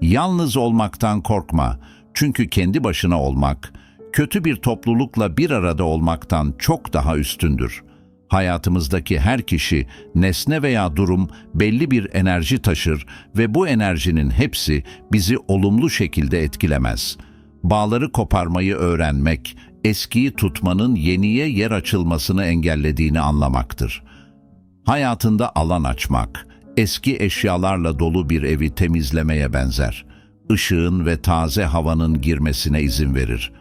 Yalnız olmaktan korkma. Çünkü kendi başına olmak, kötü bir toplulukla bir arada olmaktan çok daha üstündür. Hayatımızdaki her kişi, nesne veya durum belli bir enerji taşır ve bu enerjinin hepsi bizi olumlu şekilde etkilemez. Bağları koparmayı öğrenmek, eskiyi tutmanın yeniye yer açılmasını engellediğini anlamaktır. Hayatında alan açmak, eski eşyalarla dolu bir evi temizlemeye benzer. Işığın ve taze havanın girmesine izin verir.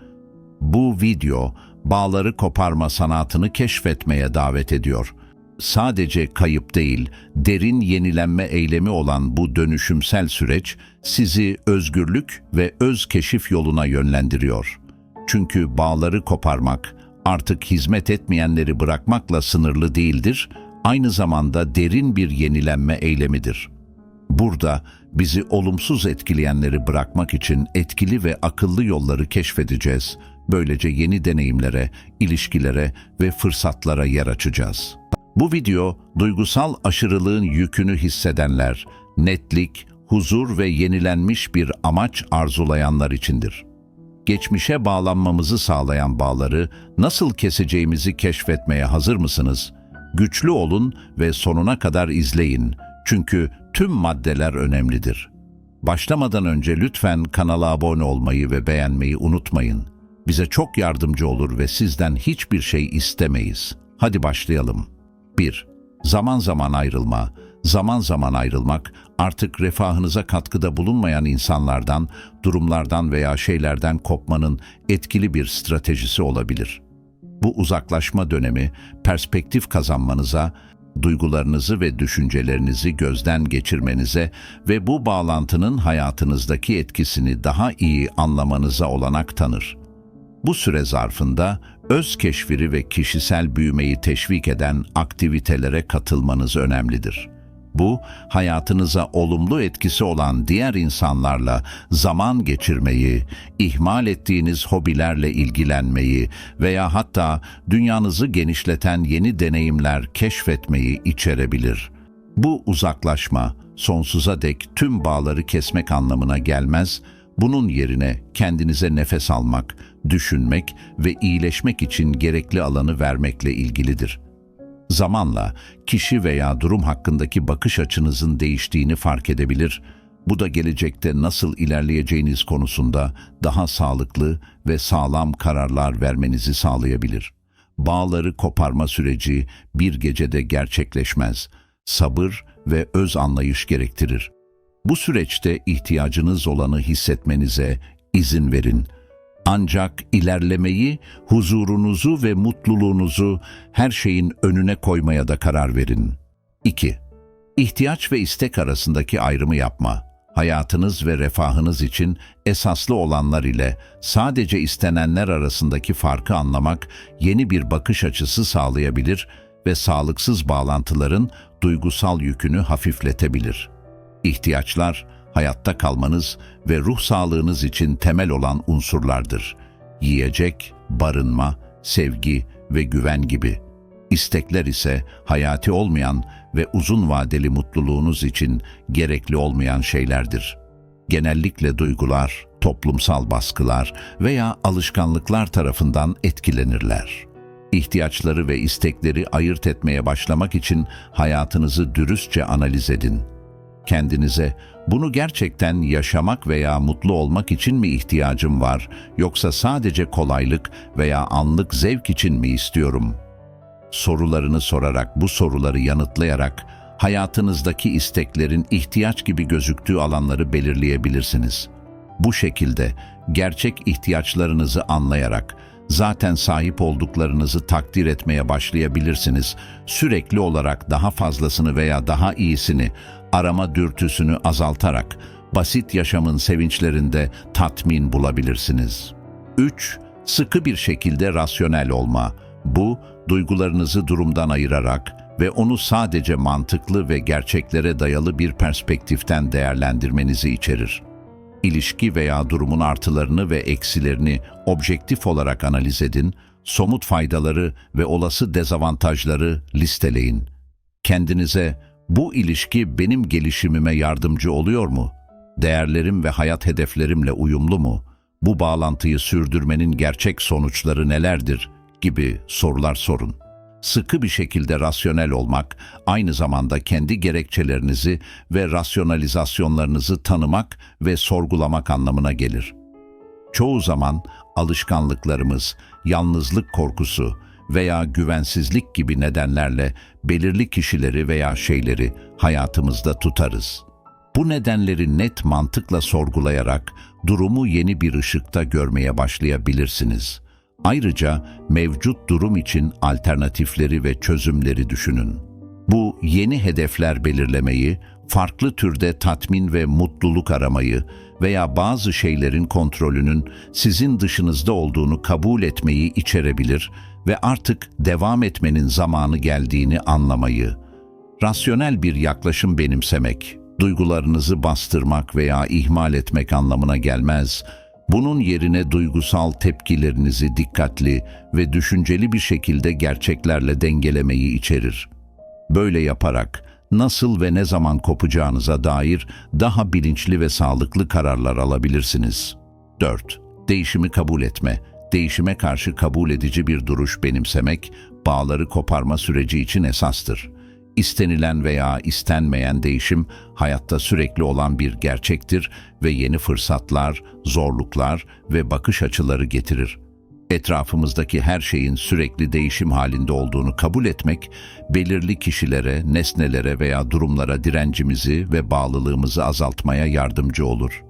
Bu video, bağları koparma sanatını keşfetmeye davet ediyor. Sadece kayıp değil, derin yenilenme eylemi olan bu dönüşümsel süreç, sizi özgürlük ve öz keşif yoluna yönlendiriyor. Çünkü bağları koparmak, artık hizmet etmeyenleri bırakmakla sınırlı değildir, aynı zamanda derin bir yenilenme eylemidir. Burada bizi olumsuz etkileyenleri bırakmak için etkili ve akıllı yolları keşfedeceğiz. Böylece yeni deneyimlere, ilişkilere ve fırsatlara yer açacağız. Bu video duygusal aşırılığın yükünü hissedenler, netlik, huzur ve yenilenmiş bir amaç arzulayanlar içindir. Geçmişe bağlanmamızı sağlayan bağları nasıl keseceğimizi keşfetmeye hazır mısınız? Güçlü olun ve sonuna kadar izleyin. Çünkü tüm maddeler önemlidir. Başlamadan önce lütfen kanala abone olmayı ve beğenmeyi unutmayın. Bize çok yardımcı olur ve sizden hiçbir şey istemeyiz. Hadi başlayalım. 1. Zaman zaman ayrılma. Zaman zaman ayrılmak artık refahınıza katkıda bulunmayan insanlardan, durumlardan veya şeylerden kopmanın etkili bir stratejisi olabilir. Bu uzaklaşma dönemi perspektif kazanmanıza, duygularınızı ve düşüncelerinizi gözden geçirmenize ve bu bağlantının hayatınızdaki etkisini daha iyi anlamanıza olanak tanır. Bu süre zarfında öz keşfiri ve kişisel büyümeyi teşvik eden aktivitelere katılmanız önemlidir. Bu, hayatınıza olumlu etkisi olan diğer insanlarla zaman geçirmeyi, ihmal ettiğiniz hobilerle ilgilenmeyi veya hatta dünyanızı genişleten yeni deneyimler keşfetmeyi içerebilir. Bu uzaklaşma, sonsuza dek tüm bağları kesmek anlamına gelmez, bunun yerine kendinize nefes almak, düşünmek ve iyileşmek için gerekli alanı vermekle ilgilidir. Zamanla kişi veya durum hakkındaki bakış açınızın değiştiğini fark edebilir, bu da gelecekte nasıl ilerleyeceğiniz konusunda daha sağlıklı ve sağlam kararlar vermenizi sağlayabilir. Bağları koparma süreci bir gecede gerçekleşmez. Sabır ve öz anlayış gerektirir. Bu süreçte ihtiyacınız olanı hissetmenize izin verin. Ancak ilerlemeyi, huzurunuzu ve mutluluğunuzu her şeyin önüne koymaya da karar verin. 2. İhtiyaç ve istek arasındaki ayrımı yapma. Hayatınız ve refahınız için esaslı olanlar ile sadece istenenler arasındaki farkı anlamak yeni bir bakış açısı sağlayabilir ve sağlıksız bağlantıların duygusal yükünü hafifletebilir. İhtiyaçlar, hayatta kalmanız ve ruh sağlığınız için temel olan unsurlardır. Yiyecek, barınma, sevgi ve güven gibi. İstekler ise hayati olmayan ve uzun vadeli mutluluğunuz için gerekli olmayan şeylerdir. Genellikle duygular, toplumsal baskılar veya alışkanlıklar tarafından etkilenirler. İhtiyaçları ve istekleri ayırt etmeye başlamak için hayatınızı dürüstçe analiz edin kendinize bunu gerçekten yaşamak veya mutlu olmak için mi ihtiyacım var yoksa sadece kolaylık veya anlık zevk için mi istiyorum? Sorularını sorarak bu soruları yanıtlayarak hayatınızdaki isteklerin ihtiyaç gibi gözüktüğü alanları belirleyebilirsiniz. Bu şekilde gerçek ihtiyaçlarınızı anlayarak zaten sahip olduklarınızı takdir etmeye başlayabilirsiniz. Sürekli olarak daha fazlasını veya daha iyisini arama dürtüsünü azaltarak basit yaşamın sevinçlerinde tatmin bulabilirsiniz. 3. Sıkı bir şekilde rasyonel olma. Bu, duygularınızı durumdan ayırarak ve onu sadece mantıklı ve gerçeklere dayalı bir perspektiften değerlendirmenizi içerir. İlişki veya durumun artılarını ve eksilerini objektif olarak analiz edin, somut faydaları ve olası dezavantajları listeleyin. Kendinize bu ilişki benim gelişimime yardımcı oluyor mu? değerlerim ve hayat hedeflerimle uyumlu mu? Bu bağlantıyı sürdürmenin gerçek sonuçları nelerdir? gibi sorular sorun. Sıkı bir şekilde rasyonel olmak, aynı zamanda kendi gerekçelerinizi ve rasyonalizasyonlarınızı tanımak ve sorgulamak anlamına gelir. Çoğu zaman alışkanlıklarımız, yalnızlık korkusu veya güvensizlik gibi nedenlerle belirli kişileri veya şeyleri hayatımızda tutarız. Bu nedenleri net mantıkla sorgulayarak durumu yeni bir ışıkta görmeye başlayabilirsiniz. Ayrıca mevcut durum için alternatifleri ve çözümleri düşünün. Bu yeni hedefler belirlemeyi, farklı türde tatmin ve mutluluk aramayı veya bazı şeylerin kontrolünün sizin dışınızda olduğunu kabul etmeyi içerebilir ve artık devam etmenin zamanı geldiğini anlamayı. Rasyonel bir yaklaşım benimsemek, duygularınızı bastırmak veya ihmal etmek anlamına gelmez. Bunun yerine duygusal tepkilerinizi dikkatli ve düşünceli bir şekilde gerçeklerle dengelemeyi içerir. Böyle yaparak nasıl ve ne zaman kopacağınıza dair daha bilinçli ve sağlıklı kararlar alabilirsiniz. 4. Değişimi kabul etme. Değişime karşı kabul edici bir duruş benimsemek, bağları koparma süreci için esastır. İstenilen veya istenmeyen değişim hayatta sürekli olan bir gerçektir ve yeni fırsatlar, zorluklar ve bakış açıları getirir. Etrafımızdaki her şeyin sürekli değişim halinde olduğunu kabul etmek, belirli kişilere, nesnelere veya durumlara direncimizi ve bağlılığımızı azaltmaya yardımcı olur.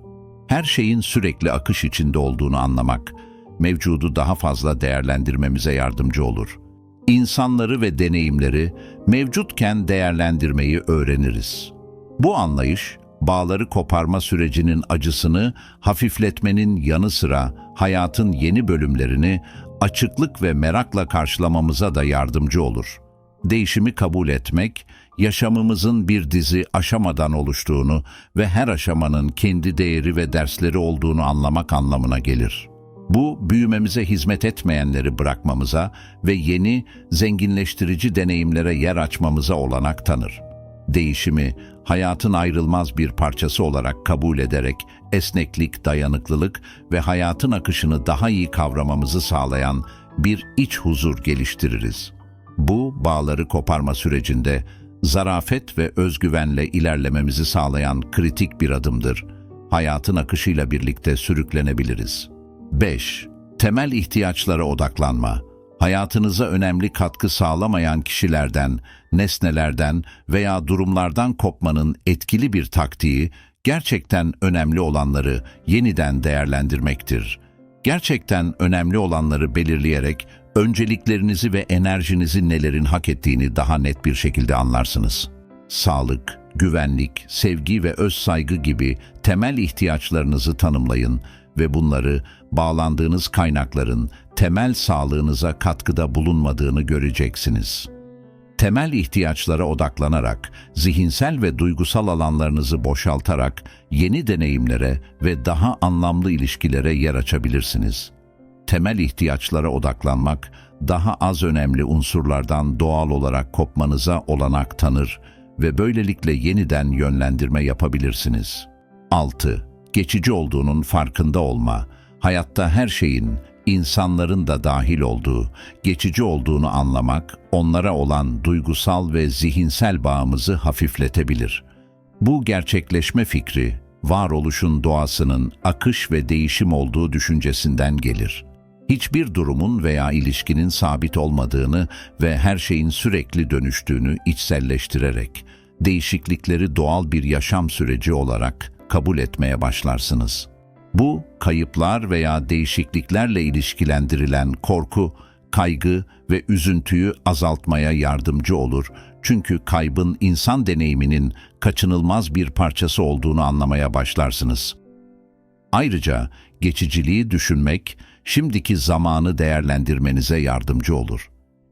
Her şeyin sürekli akış içinde olduğunu anlamak, mevcudu daha fazla değerlendirmemize yardımcı olur. İnsanları ve deneyimleri mevcutken değerlendirmeyi öğreniriz. Bu anlayış, bağları koparma sürecinin acısını hafifletmenin yanı sıra hayatın yeni bölümlerini açıklık ve merakla karşılamamıza da yardımcı olur. Değişimi kabul etmek, yaşamımızın bir dizi aşamadan oluştuğunu ve her aşamanın kendi değeri ve dersleri olduğunu anlamak anlamına gelir. Bu, büyümemize hizmet etmeyenleri bırakmamıza ve yeni, zenginleştirici deneyimlere yer açmamıza olanak tanır. Değişimi, hayatın ayrılmaz bir parçası olarak kabul ederek esneklik, dayanıklılık ve hayatın akışını daha iyi kavramamızı sağlayan bir iç huzur geliştiririz. Bu, bağları koparma sürecinde zarafet ve özgüvenle ilerlememizi sağlayan kritik bir adımdır. Hayatın akışıyla birlikte sürüklenebiliriz. 5. Temel ihtiyaçlara odaklanma. Hayatınıza önemli katkı sağlamayan kişilerden, nesnelerden veya durumlardan kopmanın etkili bir taktiği, gerçekten önemli olanları yeniden değerlendirmektir. Gerçekten önemli olanları belirleyerek önceliklerinizi ve enerjinizi nelerin hak ettiğini daha net bir şekilde anlarsınız. Sağlık, güvenlik, sevgi ve öz saygı gibi temel ihtiyaçlarınızı tanımlayın ve bunları bağlandığınız kaynakların temel sağlığınıza katkıda bulunmadığını göreceksiniz. Temel ihtiyaçlara odaklanarak, zihinsel ve duygusal alanlarınızı boşaltarak yeni deneyimlere ve daha anlamlı ilişkilere yer açabilirsiniz. Temel ihtiyaçlara odaklanmak, daha az önemli unsurlardan doğal olarak kopmanıza olanak tanır ve böylelikle yeniden yönlendirme yapabilirsiniz. 6 geçici olduğunun farkında olma, hayatta her şeyin, insanların da dahil olduğu, geçici olduğunu anlamak, onlara olan duygusal ve zihinsel bağımızı hafifletebilir. Bu gerçekleşme fikri, varoluşun doğasının akış ve değişim olduğu düşüncesinden gelir. Hiçbir durumun veya ilişkinin sabit olmadığını ve her şeyin sürekli dönüştüğünü içselleştirerek, değişiklikleri doğal bir yaşam süreci olarak kabul etmeye başlarsınız. Bu, kayıplar veya değişikliklerle ilişkilendirilen korku, kaygı ve üzüntüyü azaltmaya yardımcı olur çünkü kaybın insan deneyiminin kaçınılmaz bir parçası olduğunu anlamaya başlarsınız. Ayrıca geçiciliği düşünmek, şimdiki zamanı değerlendirmenize yardımcı olur.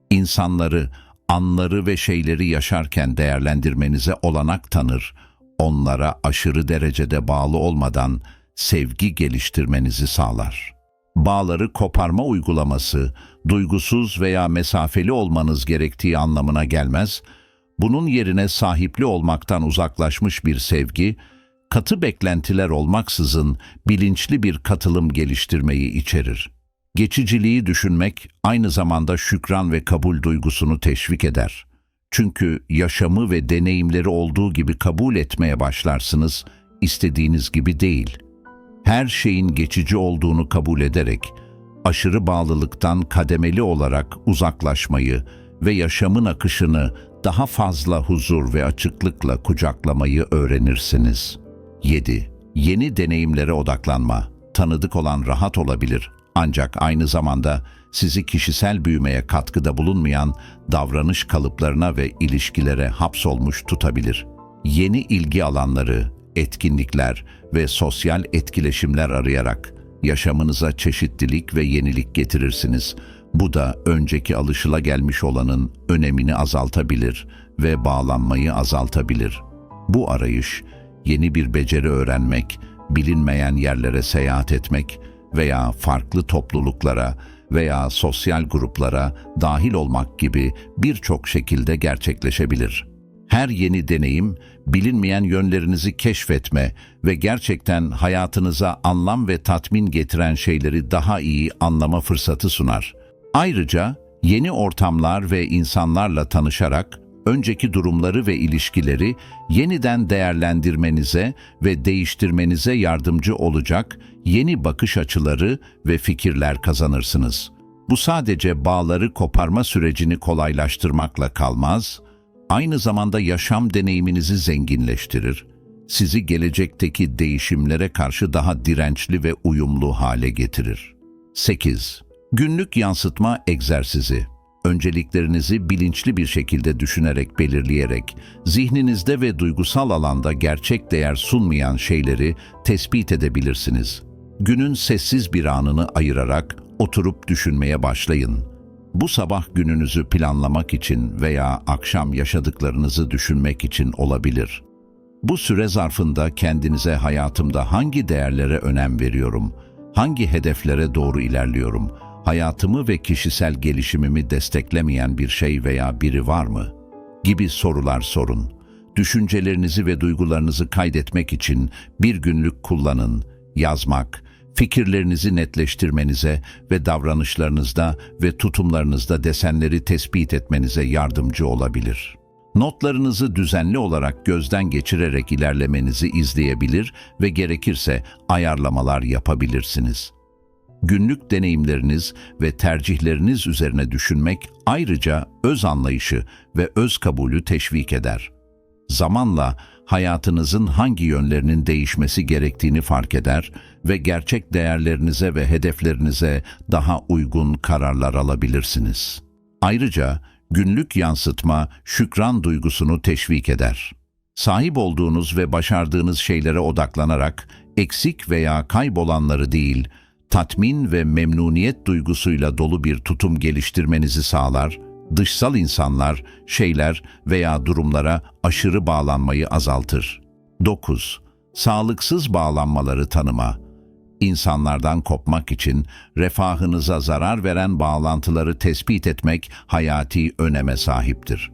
İnsanları, anları ve şeyleri yaşarken değerlendirmenize olanak tanır, onlara aşırı derecede bağlı olmadan sevgi geliştirmenizi sağlar. Bağları koparma uygulaması, duygusuz veya mesafeli olmanız gerektiği anlamına gelmez, bunun yerine sahipli olmaktan uzaklaşmış bir sevgi, katı beklentiler olmaksızın bilinçli bir katılım geliştirmeyi içerir. Geçiciliği düşünmek aynı zamanda şükran ve kabul duygusunu teşvik eder. Çünkü yaşamı ve deneyimleri olduğu gibi kabul etmeye başlarsınız, istediğiniz gibi değil. Her şeyin geçici olduğunu kabul ederek, aşırı bağlılıktan kademeli olarak uzaklaşmayı ve yaşamın akışını daha fazla huzur ve açıklıkla kucaklamayı öğrenirsiniz. 7. Yeni deneyimlere odaklanma. Tanıdık olan rahat olabilir ancak aynı zamanda sizi kişisel büyümeye katkıda bulunmayan davranış kalıplarına ve ilişkilere hapsolmuş tutabilir. Yeni ilgi alanları, etkinlikler ve sosyal etkileşimler arayarak yaşamınıza çeşitlilik ve yenilik getirirsiniz. Bu da önceki alışılagelmiş olanın önemini azaltabilir ve bağlanmayı azaltabilir. Bu arayış, yeni bir beceri öğrenmek, bilinmeyen yerlere seyahat etmek veya farklı topluluklara veya sosyal gruplara dahil olmak gibi birçok şekilde gerçekleşebilir. Her yeni deneyim, bilinmeyen yönlerinizi keşfetme ve gerçekten hayatınıza anlam ve tatmin getiren şeyleri daha iyi anlama fırsatı sunar. Ayrıca yeni ortamlar ve insanlarla tanışarak önceki durumları ve ilişkileri yeniden değerlendirmenize ve değiştirmenize yardımcı olacak yeni bakış açıları ve fikirler kazanırsınız. Bu sadece bağları koparma sürecini kolaylaştırmakla kalmaz, aynı zamanda yaşam deneyiminizi zenginleştirir, sizi gelecekteki değişimlere karşı daha dirençli ve uyumlu hale getirir. 8. Günlük yansıtma egzersizi önceliklerinizi bilinçli bir şekilde düşünerek belirleyerek, zihninizde ve duygusal alanda gerçek değer sunmayan şeyleri tespit edebilirsiniz. Günün sessiz bir anını ayırarak oturup düşünmeye başlayın. Bu sabah gününüzü planlamak için veya akşam yaşadıklarınızı düşünmek için olabilir. Bu süre zarfında kendinize hayatımda hangi değerlere önem veriyorum, hangi hedeflere doğru ilerliyorum, hayatımı ve kişisel gelişimimi desteklemeyen bir şey veya biri var mı? gibi sorular sorun. Düşüncelerinizi ve duygularınızı kaydetmek için bir günlük kullanın, yazmak, fikirlerinizi netleştirmenize ve davranışlarınızda ve tutumlarınızda desenleri tespit etmenize yardımcı olabilir. Notlarınızı düzenli olarak gözden geçirerek ilerlemenizi izleyebilir ve gerekirse ayarlamalar yapabilirsiniz. Günlük deneyimleriniz ve tercihleriniz üzerine düşünmek ayrıca öz anlayışı ve öz kabulü teşvik eder. Zamanla hayatınızın hangi yönlerinin değişmesi gerektiğini fark eder ve gerçek değerlerinize ve hedeflerinize daha uygun kararlar alabilirsiniz. Ayrıca günlük yansıtma şükran duygusunu teşvik eder. Sahip olduğunuz ve başardığınız şeylere odaklanarak eksik veya kaybolanları değil, tatmin ve memnuniyet duygusuyla dolu bir tutum geliştirmenizi sağlar, dışsal insanlar, şeyler veya durumlara aşırı bağlanmayı azaltır. 9. Sağlıksız bağlanmaları tanıma. İnsanlardan kopmak için refahınıza zarar veren bağlantıları tespit etmek hayati öneme sahiptir.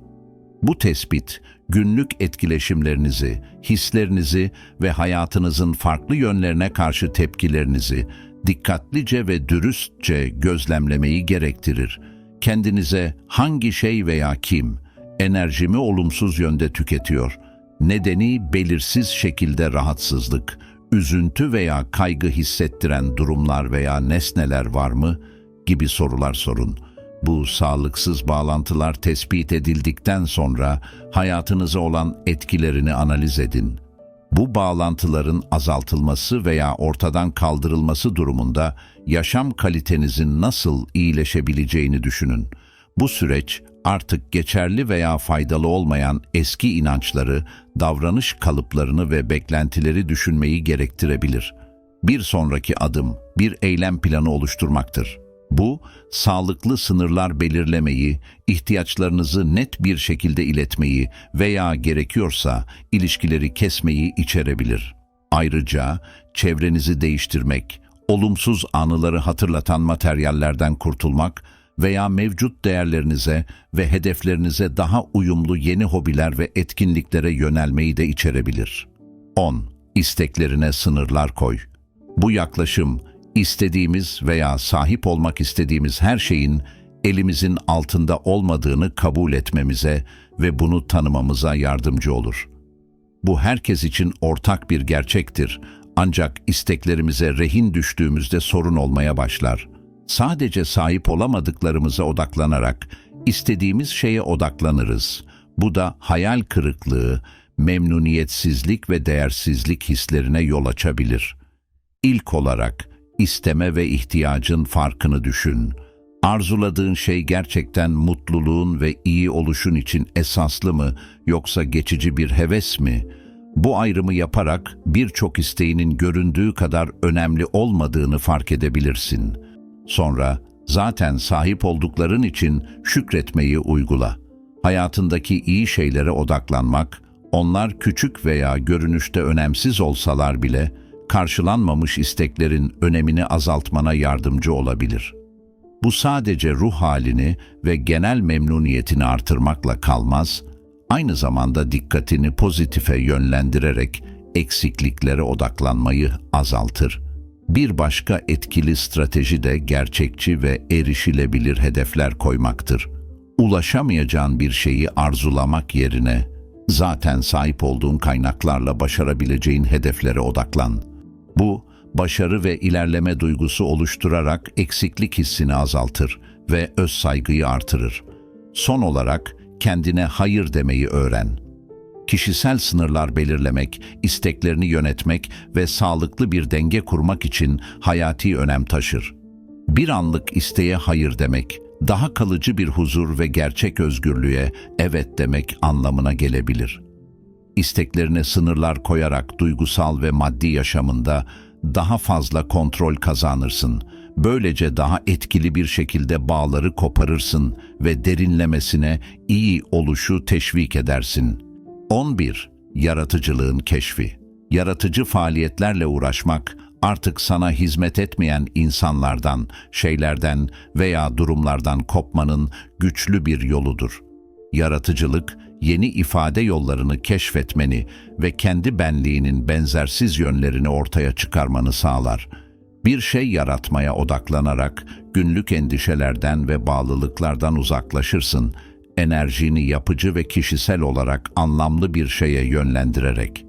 Bu tespit, günlük etkileşimlerinizi, hislerinizi ve hayatınızın farklı yönlerine karşı tepkilerinizi dikkatlice ve dürüstçe gözlemlemeyi gerektirir. Kendinize hangi şey veya kim enerjimi olumsuz yönde tüketiyor? Nedeni belirsiz şekilde rahatsızlık, üzüntü veya kaygı hissettiren durumlar veya nesneler var mı? gibi sorular sorun. Bu sağlıksız bağlantılar tespit edildikten sonra hayatınıza olan etkilerini analiz edin. Bu bağlantıların azaltılması veya ortadan kaldırılması durumunda yaşam kalitenizin nasıl iyileşebileceğini düşünün. Bu süreç artık geçerli veya faydalı olmayan eski inançları, davranış kalıplarını ve beklentileri düşünmeyi gerektirebilir. Bir sonraki adım bir eylem planı oluşturmaktır. Bu, sağlıklı sınırlar belirlemeyi, ihtiyaçlarınızı net bir şekilde iletmeyi veya gerekiyorsa ilişkileri kesmeyi içerebilir. Ayrıca çevrenizi değiştirmek, olumsuz anıları hatırlatan materyallerden kurtulmak veya mevcut değerlerinize ve hedeflerinize daha uyumlu yeni hobiler ve etkinliklere yönelmeyi de içerebilir. 10. isteklerine sınırlar koy. Bu yaklaşım, istediğimiz veya sahip olmak istediğimiz her şeyin elimizin altında olmadığını kabul etmemize ve bunu tanımamıza yardımcı olur. Bu herkes için ortak bir gerçektir. Ancak isteklerimize rehin düştüğümüzde sorun olmaya başlar. Sadece sahip olamadıklarımıza odaklanarak istediğimiz şeye odaklanırız. Bu da hayal kırıklığı, memnuniyetsizlik ve değersizlik hislerine yol açabilir. İlk olarak isteme ve ihtiyacın farkını düşün. Arzuladığın şey gerçekten mutluluğun ve iyi oluşun için esaslı mı yoksa geçici bir heves mi? Bu ayrımı yaparak birçok isteğinin göründüğü kadar önemli olmadığını fark edebilirsin. Sonra zaten sahip oldukların için şükretmeyi uygula. Hayatındaki iyi şeylere odaklanmak, onlar küçük veya görünüşte önemsiz olsalar bile karşılanmamış isteklerin önemini azaltmana yardımcı olabilir. Bu sadece ruh halini ve genel memnuniyetini artırmakla kalmaz, aynı zamanda dikkatini pozitife yönlendirerek eksikliklere odaklanmayı azaltır. Bir başka etkili strateji de gerçekçi ve erişilebilir hedefler koymaktır. Ulaşamayacağın bir şeyi arzulamak yerine zaten sahip olduğun kaynaklarla başarabileceğin hedeflere odaklan. Bu, başarı ve ilerleme duygusu oluşturarak eksiklik hissini azaltır ve öz saygıyı artırır. Son olarak kendine hayır demeyi öğren. Kişisel sınırlar belirlemek, isteklerini yönetmek ve sağlıklı bir denge kurmak için hayati önem taşır. Bir anlık isteğe hayır demek, daha kalıcı bir huzur ve gerçek özgürlüğe evet demek anlamına gelebilir. İsteklerine sınırlar koyarak duygusal ve maddi yaşamında daha fazla kontrol kazanırsın. Böylece daha etkili bir şekilde bağları koparırsın ve derinlemesine iyi oluşu teşvik edersin. 11. Yaratıcılığın keşfi. Yaratıcı faaliyetlerle uğraşmak artık sana hizmet etmeyen insanlardan, şeylerden veya durumlardan kopmanın güçlü bir yoludur. Yaratıcılık, yeni ifade yollarını keşfetmeni ve kendi benliğinin benzersiz yönlerini ortaya çıkarmanı sağlar. Bir şey yaratmaya odaklanarak günlük endişelerden ve bağlılıklardan uzaklaşırsın, enerjini yapıcı ve kişisel olarak anlamlı bir şeye yönlendirerek.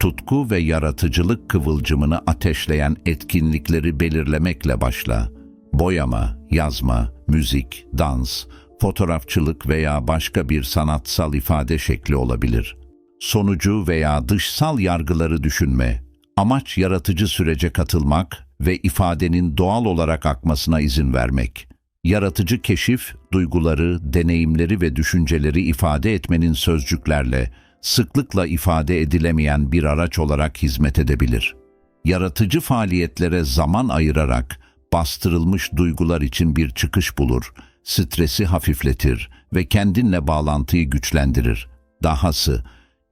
Tutku ve yaratıcılık kıvılcımını ateşleyen etkinlikleri belirlemekle başla. Boyama, yazma, müzik, dans, fotoğrafçılık veya başka bir sanatsal ifade şekli olabilir. Sonucu veya dışsal yargıları düşünme. Amaç yaratıcı sürece katılmak ve ifadenin doğal olarak akmasına izin vermek. Yaratıcı keşif, duyguları, deneyimleri ve düşünceleri ifade etmenin sözcüklerle, sıklıkla ifade edilemeyen bir araç olarak hizmet edebilir. Yaratıcı faaliyetlere zaman ayırarak bastırılmış duygular için bir çıkış bulur, stresi hafifletir ve kendinle bağlantıyı güçlendirir. Dahası,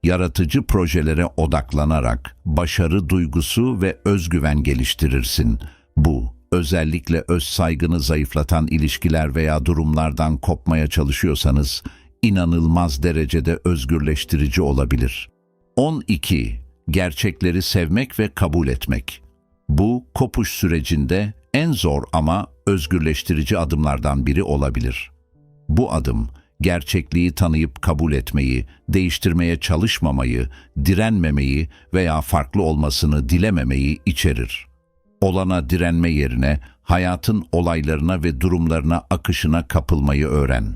yaratıcı projelere odaklanarak başarı duygusu ve özgüven geliştirirsin. Bu, özellikle öz saygını zayıflatan ilişkiler veya durumlardan kopmaya çalışıyorsanız, inanılmaz derecede özgürleştirici olabilir. 12. Gerçekleri sevmek ve kabul etmek. Bu, kopuş sürecinde en zor ama özgürleştirici adımlardan biri olabilir. Bu adım, gerçekliği tanıyıp kabul etmeyi, değiştirmeye çalışmamayı, direnmemeyi veya farklı olmasını dilememeyi içerir. Olana direnme yerine hayatın olaylarına ve durumlarına akışına kapılmayı öğren.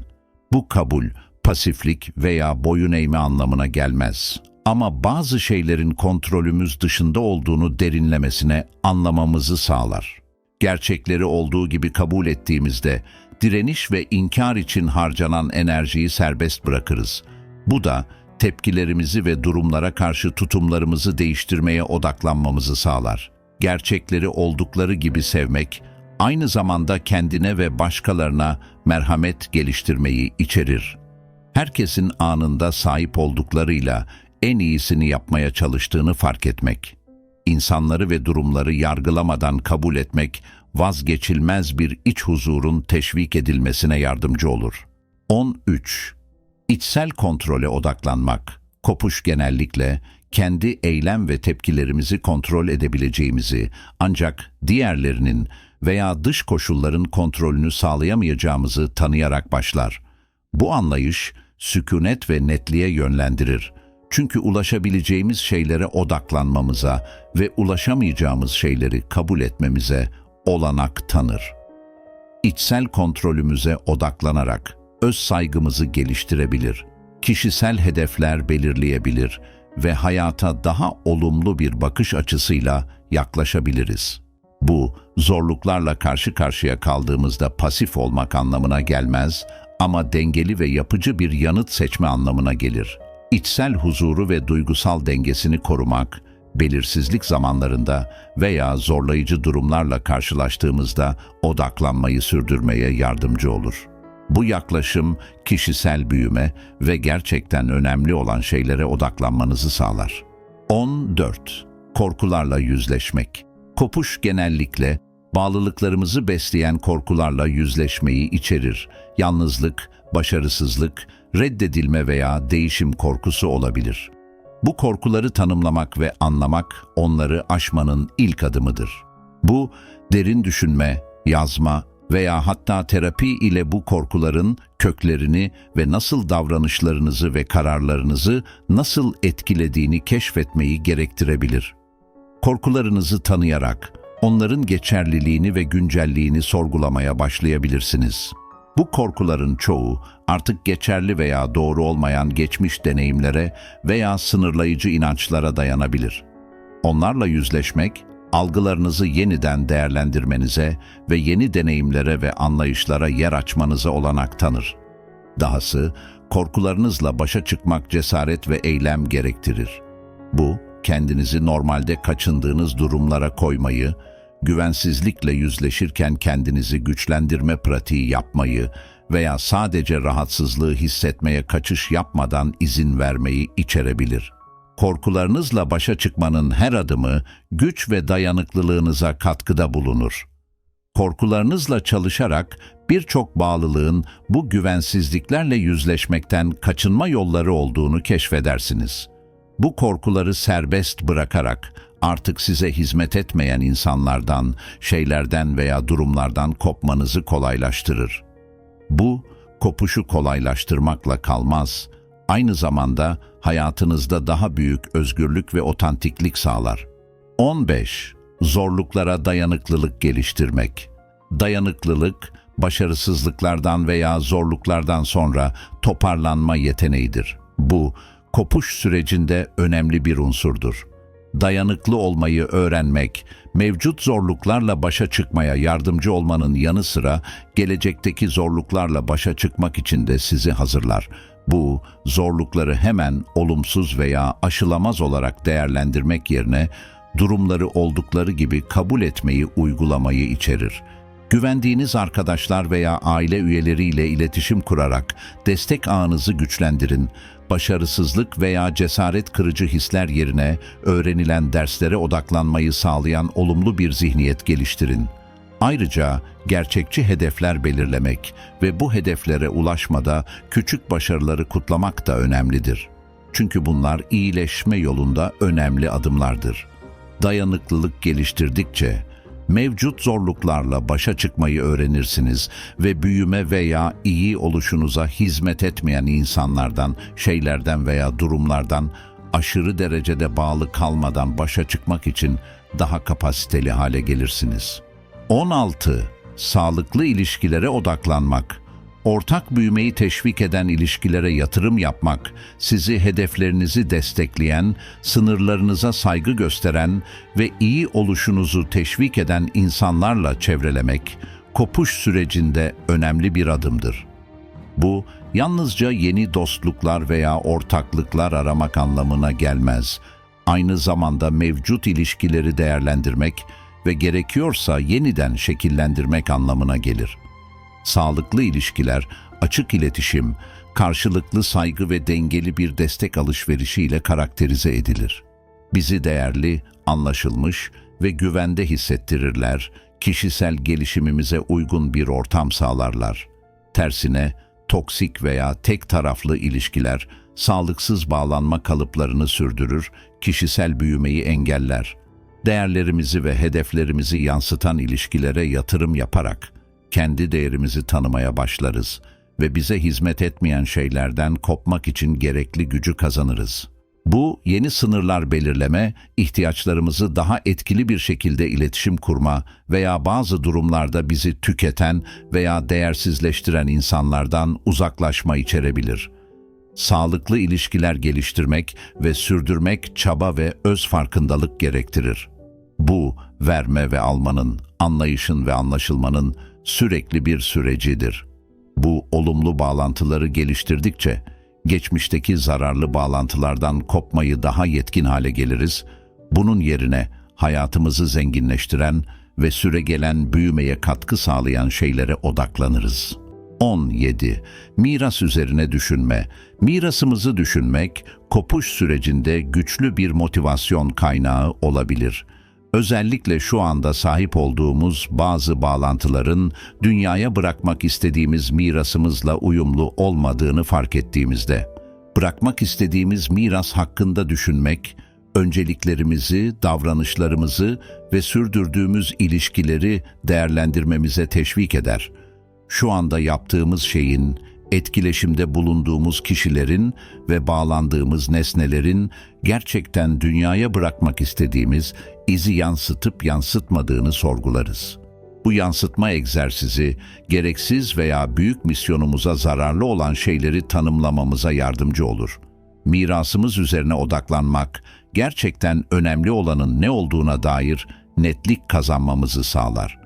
Bu kabul, pasiflik veya boyun eğme anlamına gelmez. Ama bazı şeylerin kontrolümüz dışında olduğunu derinlemesine anlamamızı sağlar gerçekleri olduğu gibi kabul ettiğimizde direniş ve inkar için harcanan enerjiyi serbest bırakırız. Bu da tepkilerimizi ve durumlara karşı tutumlarımızı değiştirmeye odaklanmamızı sağlar. Gerçekleri oldukları gibi sevmek, aynı zamanda kendine ve başkalarına merhamet geliştirmeyi içerir. Herkesin anında sahip olduklarıyla en iyisini yapmaya çalıştığını fark etmek insanları ve durumları yargılamadan kabul etmek vazgeçilmez bir iç huzurun teşvik edilmesine yardımcı olur. 13. İçsel kontrole odaklanmak. Kopuş genellikle kendi eylem ve tepkilerimizi kontrol edebileceğimizi ancak diğerlerinin veya dış koşulların kontrolünü sağlayamayacağımızı tanıyarak başlar. Bu anlayış sükunet ve netliğe yönlendirir. Çünkü ulaşabileceğimiz şeylere odaklanmamıza ve ulaşamayacağımız şeyleri kabul etmemize olanak tanır. İçsel kontrolümüze odaklanarak öz saygımızı geliştirebilir, kişisel hedefler belirleyebilir ve hayata daha olumlu bir bakış açısıyla yaklaşabiliriz. Bu, zorluklarla karşı karşıya kaldığımızda pasif olmak anlamına gelmez ama dengeli ve yapıcı bir yanıt seçme anlamına gelir. İçsel huzuru ve duygusal dengesini korumak, belirsizlik zamanlarında veya zorlayıcı durumlarla karşılaştığımızda odaklanmayı sürdürmeye yardımcı olur. Bu yaklaşım kişisel büyüme ve gerçekten önemli olan şeylere odaklanmanızı sağlar. 14. Korkularla yüzleşmek. Kopuş genellikle bağlılıklarımızı besleyen korkularla yüzleşmeyi içerir. Yalnızlık, başarısızlık, reddedilme veya değişim korkusu olabilir. Bu korkuları tanımlamak ve anlamak onları aşmanın ilk adımıdır. Bu derin düşünme, yazma veya hatta terapi ile bu korkuların köklerini ve nasıl davranışlarınızı ve kararlarınızı nasıl etkilediğini keşfetmeyi gerektirebilir. Korkularınızı tanıyarak onların geçerliliğini ve güncelliğini sorgulamaya başlayabilirsiniz. Bu korkuların çoğu artık geçerli veya doğru olmayan geçmiş deneyimlere veya sınırlayıcı inançlara dayanabilir. Onlarla yüzleşmek, algılarınızı yeniden değerlendirmenize ve yeni deneyimlere ve anlayışlara yer açmanıza olanak tanır. Dahası, korkularınızla başa çıkmak cesaret ve eylem gerektirir. Bu, kendinizi normalde kaçındığınız durumlara koymayı, güvensizlikle yüzleşirken kendinizi güçlendirme pratiği yapmayı veya sadece rahatsızlığı hissetmeye kaçış yapmadan izin vermeyi içerebilir. Korkularınızla başa çıkmanın her adımı güç ve dayanıklılığınıza katkıda bulunur. Korkularınızla çalışarak birçok bağlılığın bu güvensizliklerle yüzleşmekten kaçınma yolları olduğunu keşfedersiniz. Bu korkuları serbest bırakarak artık size hizmet etmeyen insanlardan, şeylerden veya durumlardan kopmanızı kolaylaştırır. Bu, kopuşu kolaylaştırmakla kalmaz, aynı zamanda hayatınızda daha büyük özgürlük ve otantiklik sağlar. 15. Zorluklara dayanıklılık geliştirmek. Dayanıklılık, başarısızlıklardan veya zorluklardan sonra toparlanma yeteneğidir. Bu, kopuş sürecinde önemli bir unsurdur. Dayanıklı olmayı öğrenmek, mevcut zorluklarla başa çıkmaya yardımcı olmanın yanı sıra gelecekteki zorluklarla başa çıkmak için de sizi hazırlar. Bu, zorlukları hemen olumsuz veya aşılamaz olarak değerlendirmek yerine durumları oldukları gibi kabul etmeyi uygulamayı içerir. Güvendiğiniz arkadaşlar veya aile üyeleriyle iletişim kurarak destek ağınızı güçlendirin. Başarısızlık veya cesaret kırıcı hisler yerine öğrenilen derslere odaklanmayı sağlayan olumlu bir zihniyet geliştirin. Ayrıca gerçekçi hedefler belirlemek ve bu hedeflere ulaşmada küçük başarıları kutlamak da önemlidir. Çünkü bunlar iyileşme yolunda önemli adımlardır. Dayanıklılık geliştirdikçe mevcut zorluklarla başa çıkmayı öğrenirsiniz ve büyüme veya iyi oluşunuza hizmet etmeyen insanlardan, şeylerden veya durumlardan aşırı derecede bağlı kalmadan başa çıkmak için daha kapasiteli hale gelirsiniz. 16. Sağlıklı ilişkilere odaklanmak. Ortak büyümeyi teşvik eden ilişkilere yatırım yapmak, sizi hedeflerinizi destekleyen, sınırlarınıza saygı gösteren ve iyi oluşunuzu teşvik eden insanlarla çevrelemek, kopuş sürecinde önemli bir adımdır. Bu, yalnızca yeni dostluklar veya ortaklıklar aramak anlamına gelmez. Aynı zamanda mevcut ilişkileri değerlendirmek ve gerekiyorsa yeniden şekillendirmek anlamına gelir. Sağlıklı ilişkiler, açık iletişim, karşılıklı saygı ve dengeli bir destek alışverişiyle karakterize edilir. Bizi değerli, anlaşılmış ve güvende hissettirirler, kişisel gelişimimize uygun bir ortam sağlarlar. Tersine, toksik veya tek taraflı ilişkiler sağlıksız bağlanma kalıplarını sürdürür, kişisel büyümeyi engeller. Değerlerimizi ve hedeflerimizi yansıtan ilişkilere yatırım yaparak kendi değerimizi tanımaya başlarız ve bize hizmet etmeyen şeylerden kopmak için gerekli gücü kazanırız. Bu yeni sınırlar belirleme, ihtiyaçlarımızı daha etkili bir şekilde iletişim kurma veya bazı durumlarda bizi tüketen veya değersizleştiren insanlardan uzaklaşma içerebilir. Sağlıklı ilişkiler geliştirmek ve sürdürmek çaba ve öz farkındalık gerektirir. Bu, verme ve almanın, anlayışın ve anlaşılmanın sürekli bir sürecidir. Bu olumlu bağlantıları geliştirdikçe, geçmişteki zararlı bağlantılardan kopmayı daha yetkin hale geliriz, bunun yerine hayatımızı zenginleştiren ve süregelen büyümeye katkı sağlayan şeylere odaklanırız. 17. Miras üzerine düşünme. Mirasımızı düşünmek, kopuş sürecinde güçlü bir motivasyon kaynağı olabilir. Özellikle şu anda sahip olduğumuz bazı bağlantıların dünyaya bırakmak istediğimiz mirasımızla uyumlu olmadığını fark ettiğimizde. Bırakmak istediğimiz miras hakkında düşünmek, önceliklerimizi, davranışlarımızı ve sürdürdüğümüz ilişkileri değerlendirmemize teşvik eder. Şu anda yaptığımız şeyin, etkileşimde bulunduğumuz kişilerin ve bağlandığımız nesnelerin gerçekten dünyaya bırakmak istediğimiz izi yansıtıp yansıtmadığını sorgularız. Bu yansıtma egzersizi gereksiz veya büyük misyonumuza zararlı olan şeyleri tanımlamamıza yardımcı olur. Mirasımız üzerine odaklanmak gerçekten önemli olanın ne olduğuna dair netlik kazanmamızı sağlar.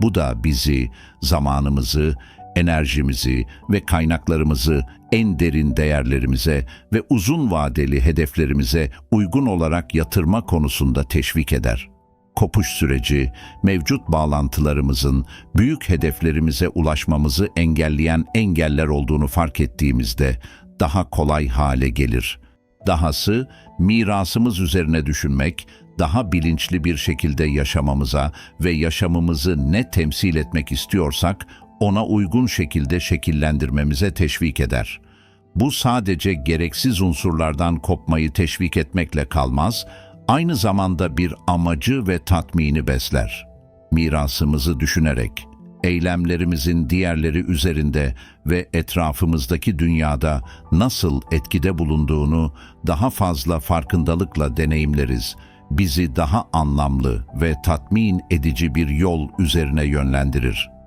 Bu da bizi, zamanımızı, enerjimizi ve kaynaklarımızı en derin değerlerimize ve uzun vadeli hedeflerimize uygun olarak yatırma konusunda teşvik eder. Kopuş süreci, mevcut bağlantılarımızın büyük hedeflerimize ulaşmamızı engelleyen engeller olduğunu fark ettiğimizde daha kolay hale gelir. Dahası mirasımız üzerine düşünmek, daha bilinçli bir şekilde yaşamamıza ve yaşamımızı ne temsil etmek istiyorsak ona uygun şekilde şekillendirmemize teşvik eder. Bu sadece gereksiz unsurlardan kopmayı teşvik etmekle kalmaz, aynı zamanda bir amacı ve tatmini besler. Mirasımızı düşünerek, eylemlerimizin diğerleri üzerinde ve etrafımızdaki dünyada nasıl etkide bulunduğunu daha fazla farkındalıkla deneyimleriz. Bizi daha anlamlı ve tatmin edici bir yol üzerine yönlendirir.